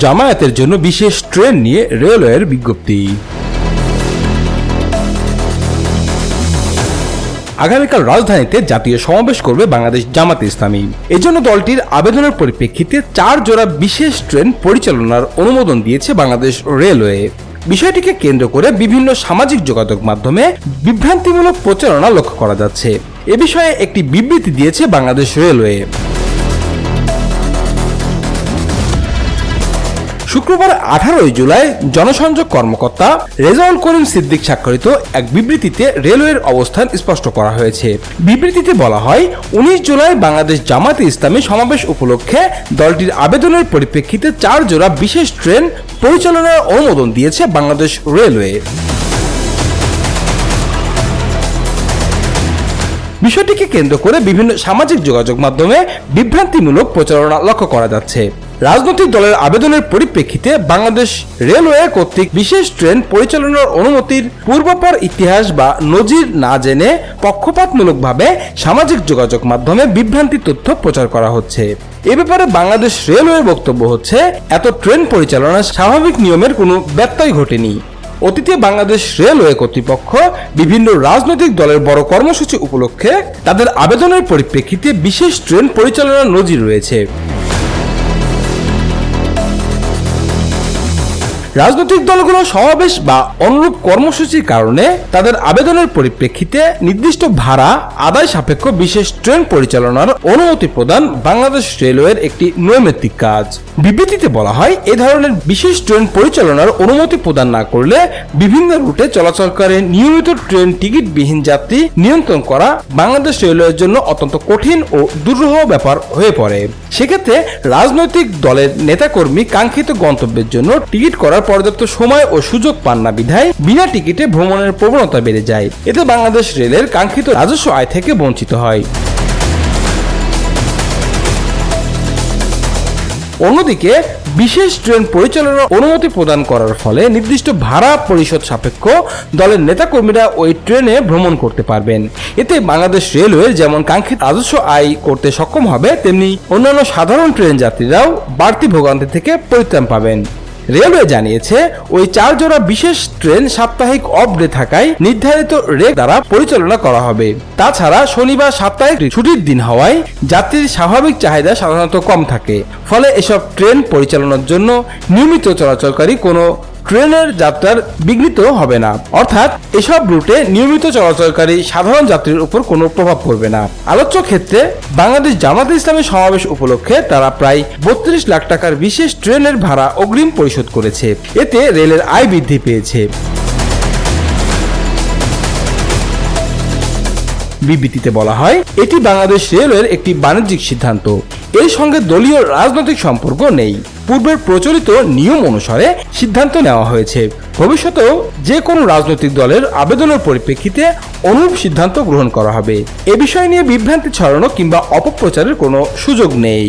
জামায়াতের জন্য বিশেষ ট্রেন নিয়ে রেলওয়ের বিজ্ঞপ্তি। আগামীকাল রাজধানীতে জাতীয় সমাবেশ করবে বাংলাদেশ জামাতে ইসলামী। এজন্য দলটির আবেদনের পরিপ্রেক্ষিতে চার জোড়া বিশেষ ট্রেন পরিচালনার অনুমোদন দিয়েছে বাংলাদেশ রেলওয়ে। বিষয়টিকে কেন্দ্র করে বিভিন্ন সামাজিক যোগাযোগ মাধ্যমে বিভ্রান্তিমূলক প্রচারণা লক্ষ্য করা যাচ্ছে। এ বিষয়ে একটি বিবৃতি দিয়েছে বাংলাদেশ রেলওয়ে। শুক্রবার আঠারোই জুলাই জনসংযোগ কর্মকর্তা রেজাউল করিম সিদ্দিক স্বাক্ষরিত এক বিবৃতিতে রেলওয়ের অবস্থান স্পষ্ট করা হয়েছে। বিবৃতিতে বলা হয়, উনিশ জুলাই বাংলাদেশ জামাতে ইসলামী সমাবেশ উপলক্ষে দলটির আবেদনের পরিপ্রেক্ষিতে চার জোড়া বিশেষ ট্রেন পরিচালনার অনুমোদন দিয়েছে বাংলাদেশ রেলওয়ে। বিষয়টিকে কেন্দ্র করে বিভিন্ন সামাজিক যোগাযোগ মাধ্যমে বিভ্রান্তিমূলক প্রচারণা লক্ষ্য করা যাচ্ছে। রাজনৈতিক দলের আবেদনের পরিপ্রেক্ষিতে বাংলাদেশ রেলওয়ে কর্তৃক বিশেষ ট্রেন পরিচালনার অনুমতির পূর্বাপর ইতিহাস বা নজির না জেনে পক্ষপাতমূলকভাবে সামাজিক যোগাযোগ মাধ্যমে বিভ্রান্তি তথ্য প্রচার করা হচ্ছে। এ ব্যাপারে বাংলাদেশ রেলওয়ের বক্তব্য হচ্ছে, এত ট্রেন পরিচালনার স্বাভাবিক নিয়মের কোনো ব্যত্যয় ঘটেনি। অতীতে বাংলাদেশ রেলওয়ে কর্তৃপক্ষ বিভিন্ন রাজনৈতিক দলের বড় কর্মসূচি উপলক্ষে তাদের আবেদনের পরিপ্রেক্ষিতে বিশেষ ট্রেন পরিচালনার নজির রয়েছে। রাজনৈতিক দলগুলো সমাবেশ বা অনুরূপ কর্মসূচির কারণে তাদের আবেদনের পরিপ্রেক্ষিতে নির্দিষ্ট ভাড়া আদায় সাপেক্ষ বিশেষ ট্রেন পরিচালনার অনুমতি প্রদান বাংলাদেশ রেলওয়ের একটি নৈমিত্তিক কাজ। বিবৃতিতে বলা হয়, এ ধরনের বিশেষ ট্রেন পরিচালনার অনুমতি প্রদান না করলে বিভিন্ন রুটে চলাচলকারী নিয়মিত ট্রেন টিকিটবিহীন যাত্রী নিয়ন্ত্রণ করা বাংলাদেশ রেলওয়ের জন্য অত্যন্ত কঠিন ও দুরূহ ব্যাপার হয়ে পড়ে। সেক্ষেত্রে রাজনৈতিক দলের নেতাকর্মী কাঙ্ক্ষিত গন্তব্যের জন্য টিকিট করার পর্যাপ্ত সময় ও সুযোগ পান না বিধায় বিনা টিকিটে ভ্রমণের প্রবণতা বেড়ে যায়। এতে বাংলাদেশ রেলের কাঙ্ক্ষিত রাজস্ব আয় থেকে বঞ্চিত হয়। অন্যদিকে, বিশেষ ট্রেন পরিচালনার অনুমতি প্রদান করার ফলে নির্দিষ্ট ভাড়া পরিশোধ সাপেক্ষ দলের নেতাকর্মীরা ওই ট্রেনে ভ্রমণ করতে পারবেন। এতে বাংলাদেশ রেলওয়ে যেমন কাঙ্ক্ষিত রাজস্ব আয় করতে সক্ষম হবে, তেমনি অন্যান্য সাধারণ ট্রেন যাত্রীরাও বাড়তি ভোগান্তি থেকে পরিত্রাণ পাবেন। রেলওয়ে জানিয়েছে, ওই চার জোড়া বিশেষ ট্রেন সাপ্তাহিক অফ ডে থাকায় নির্ধারিত রেক দ্বারা পরিচালনা করা হবে। তাছাড়া শনিবার সাপ্তাহিক ছুটির দিন হওয়ায় যাত্রীর স্বাভাবিক চাহিদা সাধারণত কম থাকে। ফলে এসব ট্রেন পরিচালনার জন্য নিয়মিত চলাচলকারী কোনো ট্রেনের যাত্রার বিঘ্নিত হবে না। অর্থাৎ এসব রুটে নিয়মিত চলাচলকারী সাধারণ যাত্রীর উপর কোনো প্রভাব পড়বে না। আলোচ্য ক্ষেত্রে বাংলাদেশ জামাত ইসলামের সমাবেশ উপলক্ষে তারা প্রায় বত্রিশ লাখ টাকার বিশেষ ট্রেনের ভাড়া অগ্রিম পরিশোধ করেছে। এতে রেলের আয় বৃদ্ধি পেয়েছে। বিবৃতিতে বলা হয়, এটি বাংলাদেশ রেলওয়ের একটি বাণিজ্যিক সিদ্ধান্ত। এর সঙ্গে দলীয় রাজনৈতিক সম্পর্ক নেই। পূর্বের প্রচলিত নিয়ম অনুসারে সিদ্ধান্ত নেওয়া হয়েছে। ভবিষ্যতেও যে কোনো রাজনৈতিক দলের আবেদনের পরিপ্রেক্ষিতে অনুরূপ সিদ্ধান্ত গ্রহণ করা হবে। এ বিষয় নিয়ে বিভ্রান্তি ছড়ানো কিংবা অপপ্রচারের কোনো সুযোগ নেই।